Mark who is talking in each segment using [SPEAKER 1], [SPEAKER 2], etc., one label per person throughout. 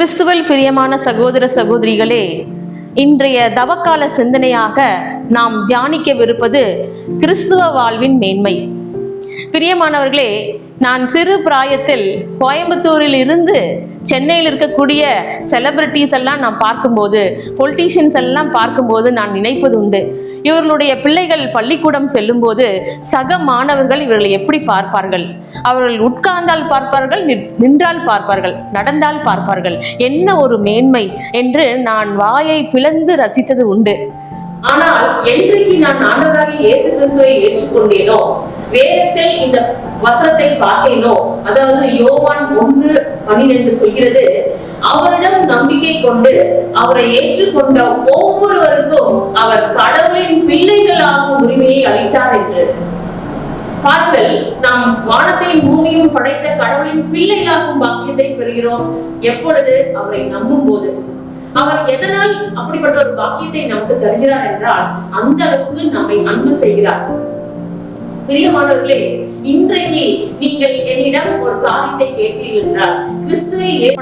[SPEAKER 1] கிறிஸ்துவல் பிரியமான சகோதர சகோதரிகளே இன்றைய தவக்கால சிந்தனையாக நாம் தியானிக்கவிருப்பது கிறிஸ்துவ வாழ்வின் மேன்மை. பிரியமானவர்களே நான் சிறு பிராயத்தில் கோயம்புத்தூரில் இருந்து சென்னையில் இருக்கக்கூடிய செலிபிரிட்டிஸ் எல்லாம் நான் பார்க்கும்போது பொலிட்டீஷியன்ஸ் எல்லாம் பார்க்கும்போது நான் நினைப்பது உண்டு. இவர்களுடைய பிள்ளைகள் பள்ளிக்கூடம் செல்லும்போது சக மாணவர்கள் இவர்களை எப்படி பார்ப்பார்கள்? அவர்கள் உட்கார்ந்தால் பார்ப்பார்கள் நின்றால் பார்ப்பார்கள் நடந்தால் பார்ப்பார்கள். என்ன ஒரு மேன்மை என்று நான் வாயை பிளந்து ரசித்தது உண்டு.
[SPEAKER 2] ஆனால் என்றைக்கு நான் ஆண்டவராக இயேசு கிறிஸ்துவை ஏற்றுக்கொண்டேனோ வேதத்தில் இந்த வசனத்தை பார்த்தேனோ அதாவது யோவான் ஒன்று பன்னிரெண்டு சொல்கிறது அவரிடம் நம்பிக்கை கொண்டு அவரை ஏற்றுக்கொண்ட ஒவ்வொருவருக்கும் அவர் கடவுளின் பிள்ளைகளாகும் உரிமையை அளித்தார் என்று. பாருங்கள் நாம் வானத்தையும் பூமியும் படைத்த கடவுளின் பிள்ளைகளாகும் பாக்கியத்தை பெறுகிறோம். எப்பொழுது? அவரை நம்பும் போது அவர் எதனால் அப்படிப்பட்ட ஒரு பாக்கியத்தை நமக்கு தருகிறார் என்றால் அந்த அளவுக்கு நம்மை அன்பு செய்கிறார். பிரியமானவர்களே இன்றைக்கு நீங்கள் என்னிடம் ஒரு காரியத்தை கேட்பீர்கள் என்றால் கிறிஸ்துவை ஏ-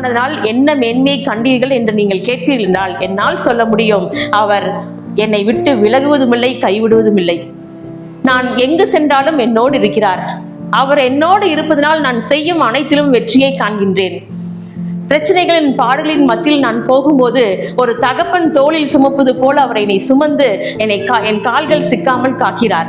[SPEAKER 1] என்ன மேன்மையை கண்டீர்கள் என்று நீங்கள் கேட்பீர்கள் என்றால் என்னால் சொல்ல முடியும். அவர் என்னை விட்டு விலகுவதும் இல்லை கைவிடுவதும் இல்லை நான் எங்கு சென்றாலும் என்னோடு இருக்கிறார். அவர் என்னோடு இருப்பதனால் நான் செய்யும் அனைத்திலும் வெற்றியை காண்கின்றேன். பிரச்சனைகளின் பாடுகளின் மத்தியில் நான் போகும்போது ஒரு தகப்பன் தோளில் சுமப்பது போல் அவரை என்னை சுமந்து என்னை கா- என் கால்கள் சிக்காமல் காக்கிறார்.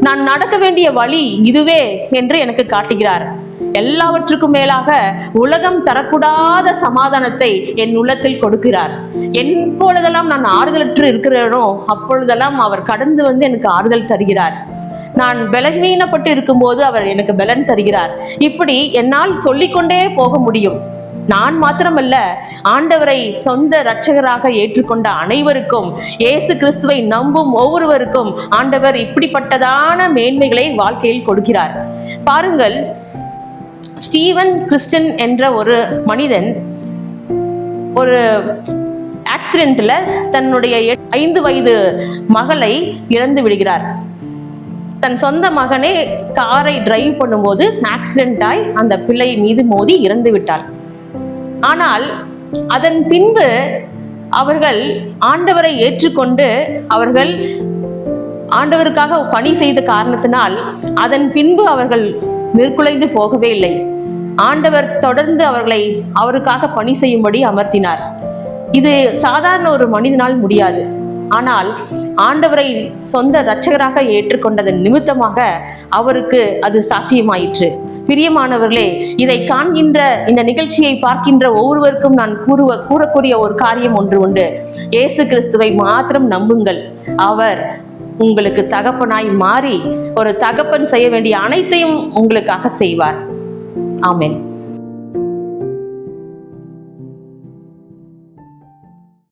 [SPEAKER 1] நான் நடக்க வேண்டிய வழி இதுவே என்று எனக்கு காட்டுகிறார். எல்லாவற்றுக்கும் மேலாக உலகம் தரக்கூடாத சமாதானத்தை என் உள்ளத்தில் கொடுக்கிறார். எப்பொழுதெல்லாம் நான் ஆறுதலற்று இருக்கிறேனோ அப்பொழுதெல்லாம் அவர் கடந்து வந்து எனக்கு ஆறுதல் தருகிறார். நான் பலவீனப்பட்டு இருக்கும்போது அவர் எனக்கு பலன் தருகிறார். இப்படி என்னால் சொல்லிக்கொண்டே போக முடியும். நான் மாத்திரமல்ல ஆண்டவரை சொந்த இரட்சகராக ஏற்றுக்கொண்ட அனைவருக்கும் இயேசு கிறிஸ்துவை நம்பும் ஒவ்வொருவருக்கும் ஆண்டவர் இப்படிப்பட்டதான மேன்மைகளை வாழ்க்கையில் கொடுக்கிறார். பாருங்கள் ஸ்டீவன் கிறிஸ்டன் என்ற ஒரு மனிதன் ஒரு ஆக்சிடென்ட்ல தன்னுடைய ஐந்து வயது மகளை இழந்து விடுகிறார். தன் சொந்த மகனே காரை டிரைவ் பண்ணும்போது ஆக்சிடென்ட் ஆய் அந்த பிள்ளை மீது மோதி இறந்து விட்டாள். ஆனால் அதன் பின்பு அவர்கள் ஆண்டவரை ஏற்றுக்கொண்டு அவர்கள் ஆண்டவருக்காக பணி செய்த காரணத்தினால் அதன் பின்பு அவர்கள் நிற்குலைந்து போகவே இல்லை. ஆண்டவர் தொடர்ந்து அவர்களை அவருக்காக பணி செய்யும்படி அமர்த்தினார். இது சாதாரண ஒரு மனிதனால் முடியாது. ஆனால் ஆண்டவரை சொந்த இரட்சகராக ஏற்றுக்கொண்டதன் நிமித்தமாக அவருக்கு அது சாத்தியமாயிற்று. பிரியமானவர்களே இதை காண்கின்ற இந்த நிகழ்ச்சியை பார்க்கின்ற ஒவ்வொருவருக்கும் நான் கூறுவ கூறக்கூடிய ஒரு காரியம் ஒன்று உண்டு. இயேசு கிறிஸ்துவை மாத்திரம் நம்புங்கள். அவர் உங்களுக்கு தகப்பனாய் மாறி ஒரு தகப்பன் செய்ய வேண்டிய அனைத்தையும் உங்களுக்காக செய்வார். ஆமேன்.